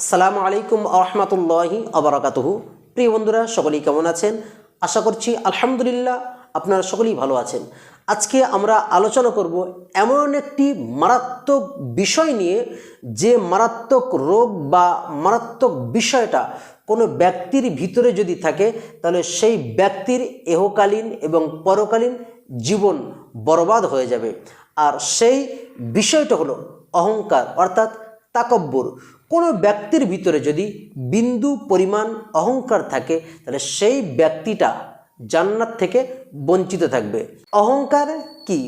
আসসালামু আলাইকুম আহমতুল্লাহি আবরাকাতুহু প্রিয় বন্ধুরা, সকলেই কেমন আছেন? আশা করছি আলহামদুলিল্লাহ আপনারা সকলেই ভালো আছেন। আজকে আমরা আলোচনা করব এমন একটি মারাত্মক বিষয় নিয়ে যে মারাত্মক রোগ বা মারাত্মক বিষয়টা কোনো ব্যক্তির ভিতরে যদি থাকে, তাহলে সেই ব্যক্তির এহকালীন এবং পরকালীন জীবন বরবাদ হয়ে যাবে। আর সেই বিষয়টা হলো অহংকার, অর্থাৎ তাকব্বুর। কোনো ব্যক্তির ভিতরে যদি বিন্দু, পরিমাণ, অহংকার থাকে, তাহলে সেই ব্যক্তিটা জান্নাত থেকে বঞ্চিত থাকবে। অহংকার কি?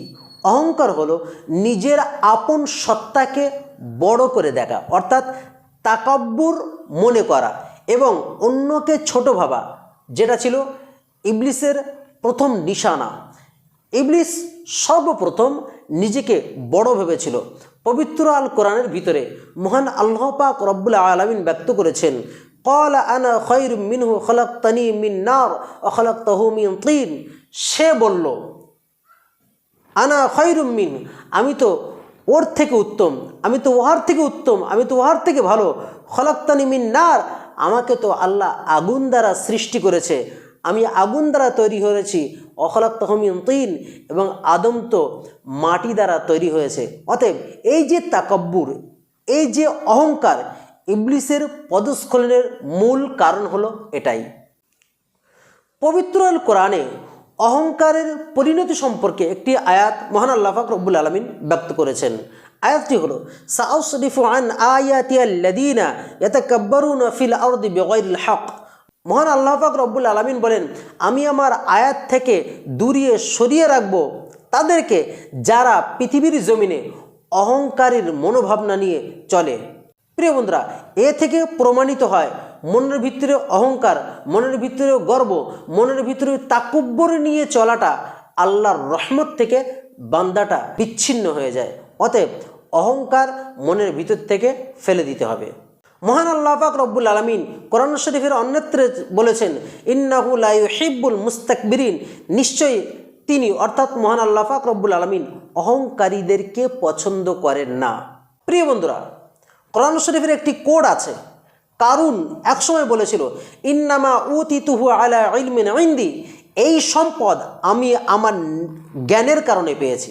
অহংকার হলো নিজের আপন সত্তাকে বড় করে দেখা, অর্থাৎ তাকাব্বুর মনে করা এবং অন্যকে ছোট ভাবা, যেটা ছিল ইবলিসের প্রথম নিশানা। ইবলিস সর্বপ্রথম নিজেকে বড় ভেবেছিল। পবিত্র আল কোরআনের ভিতরে মহান আল্লাহ পাক রব্বুল আলমিন ব্যক্ত করেছেন কল আনা খৈর মিনহু খলক খলক্তানি মিন নার অখলক্তাহু মিন তিন। সে বলল, আনা খৈরুম মিন, আমি তো ওর থেকে উত্তম, আমি তো ওহার থেকে উত্তম, আমি তো ওহার থেকে ভালো। খলক্তানি মিন নার, আমাকে তো আল্লাহ আগুন দ্বারা সৃষ্টি করেছে, আমি আগুন দ্বারা তৈরি হয়েছি অখলাক তহমিন তিন এবং আদম তো মাটি দ্বারা তৈরি হয়েছে। অতএব এই যে তাকব্বুর, এই যে অহংকার, ইবলিসের পদস্খলনের মূল কারণ হলো এটাই। পবিত্র আল কোরআনে অহংকারের পরিণতি সম্পর্কে একটি আয়াত মহান আল্লাহাক রব্বুল আলমিন ব্যক্ত করেছেন। আয়াতটি হলো, সাউসরিফু আন আয়াতিয়াল্লাদিনা ইয়াতাকাব্বারুনা ফিল আরদি বিগাইরিল হক। মহান আল্লাহ পাক রব্বুল আলমিন বলেন, আমি আমার আয়াত থেকে দূরিয়ে সরিয়ে রাখব তাদেরকে যারা পৃথিবীর জমিনে অহংকারীর মনোভাবনা নিয়ে চলে। প্রিয় বন্ধুরা, এ থেকে প্রমাণিত হয় মনের ভিতরে অহংকার, মনের ভিতরে গর্ব, মনের ভিতরে তাকুব্বর নিয়ে চলাটা আল্লাহর রহমত থেকে বান্দাটা বিচ্ছিন্ন হয়ে যায়। অতএব অহংকার মনের ভিতর থেকে ফেলে দিতে হবে। মহান আল্লাহ পাক রব্বুল আলমিন কোরআন শরীফের অন্যত্রে বলেছেন, ইন্নাহু লাইহিব্বুল মুস্তাকবিরিন। নিশ্চয়ই তিনি, অর্থাৎ মহান আল্লাহ পাক রব্বুল আলমিন অহংকারীদেরকে পছন্দ করেন না। প্রিয় বন্ধুরা, কোরআন শরীফের একটি কোড আছে। কারুন একসময় বলেছিল, ইন্নামা উতিতুহু আলা ইলমিন ইন্দি। এই সম্পদ আমি আমার জ্ঞানের কারণে পেয়েছি।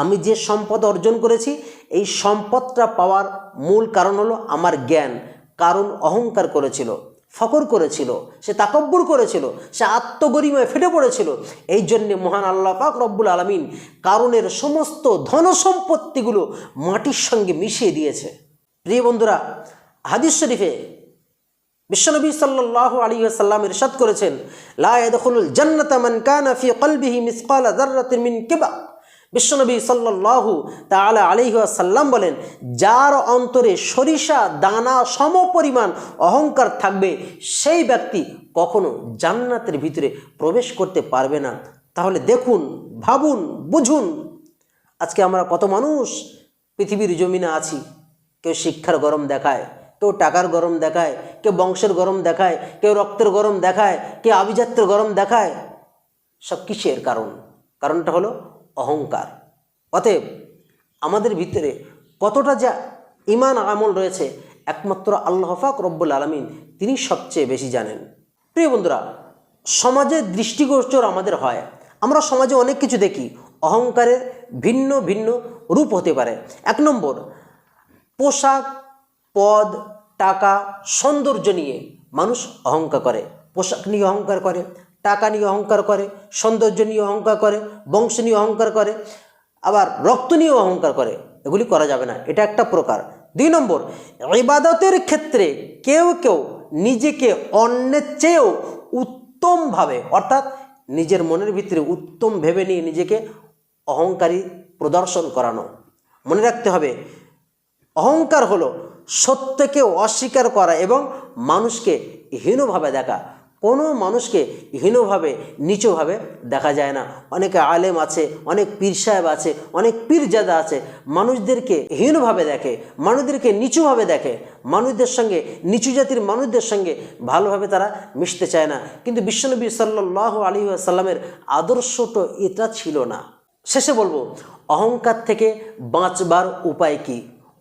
আমি যে সম্পদ অর্জন করেছি, এই সম্পদটা পাওয়ার মূল কারণ হলো আমার জ্ঞান। কারণ অহংকার করেছিল ফকর করেছিল, সে তাকব্বুর করেছিল, সে আত্মগরিমায় ফেটে পড়েছিল। এই জন্যে মহান আল্লাহ পাক রব্বুল আলমিন কারণের সমস্ত ধন সম্পত্তিগুলো মাটির সঙ্গে মিশিয়ে দিয়েছে। প্রিয় বন্ধুরা, হাদিস শরীফে বিশ্বনবী সাল্লাহ আলী সাল্লাম ইরশাদ করেছেন লাদুল জান্নাত মান কানা ফি কলবিহি মিসকালা যাররাতিন মিন কিবা। বিশ্বনবী সাল্লাহু তালা আলিহাসাল্লাম বলেন, যার অন্তরে সরিষা, দানা সম পরিমাণ অহংকার থাকবে, সেই ব্যক্তি কখনো জান্নাতের ভিতরে প্রবেশ করতে পারবে না। তাহলে দেখুন, ভাবুন, বুঝুন, আজকে আমরা কত মানুষ পৃথিবীর জমিনে আছি, কেউ শিক্ষার গরম দেখায়, কেউ টাকার গরম দেখায়, কেউ বংশের গরম দেখায়, কেউ রক্তের গরম দেখায়, কেউ আভিজাত্যের গরম দেখায়, সব কিসের কারণ? কারণটা হলো অহংকার। অতএব আমাদের ভিতরে কতটা যা ইমান আমল রয়েছে, একমাত্র আল্লাহ ফাক রব্বুল আলমিন তিনি সবচেয়ে বেশি জানেন। প্রিয় বন্ধুরা সমাজের দৃষ্টিগোচর আমাদের হয়। আমরা সমাজে অনেক কিছু দেখি, অহংকারের ভিন্ন ভিন্ন রূপ হতে পারে। এক নম্বর, পোশাক, পদ, টাকা, সৌন্দর্য নিয়ে মানুষ অহংকার করে। পোশাক নিয়ে অহংকার করে টাকা নিয়ে অহংকার করে, সৌন্দর্য নিয়ে অহংকার করে, বংশ নিয়ে অহংকার করে, আবার রক্ত নিয়েও অহংকার করে, এগুলি করা যাবে না। এটা একটা প্রকার। দুই নম্বর, ইবাদতের ক্ষেত্রে কেউ কেউ নিজেকে অন্যের চেয়েও উত্তমভাবে, অর্থাৎ নিজের মনের ভিতরে উত্তম ভেবে নিয়ে নিজেকে অহংকারী প্রদর্শন করানো। মনে রাখতে হবে, অহংকার হলো সত্যকে অস্বীকার করা এবং মানুষকে হীনভাবে দেখা। কোনো মানুষকে হীনভাবে, নিচুভাবে দেখা যায় না। অনেকে আলেম আছে, অনেক পীর সাহেব আছে, অনেক পীরজাদা আছে। মানুষদেরকে হীনভাবে দেখে, মানুষদেরকে নিচুভাবে দেখে, মানুষদের সঙ্গে, নিচু জাতির মানুষদের সঙ্গে ভালোভাবে তারা মিশতে চায় না। কিন্তু বিশ্বনবী সাল্লাহ আলী সাল্লামের আদর্শ তো এটা ছিল না। শেষে বলব, অহংকার থেকে বাঁচবার উপায় কি?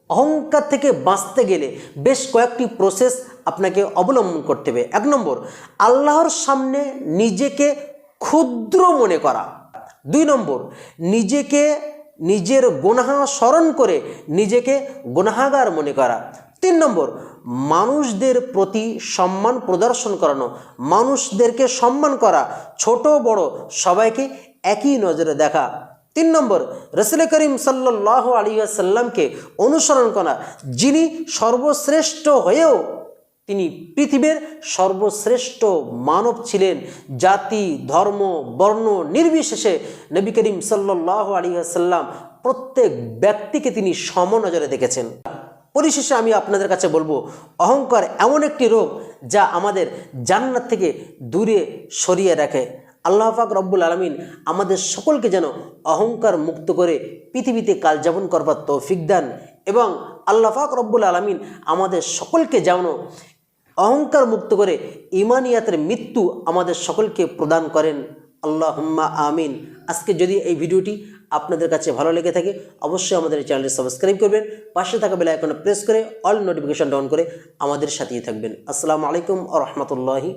অহংকার থেকে বাঁচতে গেলে বেশ কয়েকটি প্রসেস আপনাকে অবলম্বন করতে হবে। এক নম্বর, আল্লাহর সামনে নিজেকে ক্ষুদ্র মনে করা। দুই নম্বর, নিজেকে নিজের গোনাহা স্মরণ করে নিজেকে গোনাহাগার মনে করা। তিন নম্বর, মানুষদের প্রতি সম্মান প্রদর্শন করানো। মানুষদেরকে সম্মান করা। ছোট বড় সবাইকে একই নজরে দেখা। তিন নম্বর, রসুল করিম সাল্লাহ আলিয়াসাল্লামকে অনুসরণ করা। যিনি সর্বশ্রেষ্ঠ হয়েও তিনি পৃথিবীর সর্বশ্রেষ্ঠ মানব ছিলেন। জাতি, ধর্ম, বর্ণ নির্বিশেষে নবী করিম সাল্লাহ আলিয়াসাল্লাম প্রত্যেক ব্যক্তিকে তিনি সমনজরে দেখেছেন। পরিশেষে আমি আপনাদের কাছে বলব, অহংকার এমন একটি রোগ যা আমাদের জান্নাত থেকে দূরে সরিয়ে রাখে। আল্লাহ পাক রব্বুল আলমিন আমাদের সকলকে যেন অহংকার মুক্ত করে পৃথিবীতে কাল কালযাপন করবার তৌফিক দেন এবং আল্লাহ পাক রব্বুল আলমিন আমাদের সকলকে যেন অহংকার মুক্ত করে ইমানিয়াতের মৃত্যু আমাদের সকলকে প্রদান করেন। আল্লাহ আমিন। আজকে যদি এই ভিডিওটি আপনাদের কাছে ভালো লেগে থাকে, অবশ্যই আমাদের এই চ্যানেলটি সাবস্ক্রাইব করবেন, পাশে থাকা বেলা এখন প্রেস করে অল নোটিফিকেশন ডাউন করে আমাদের সাথেই থাকবেন। আসসালামু আলাইকুম আ রহমতুল্লাহি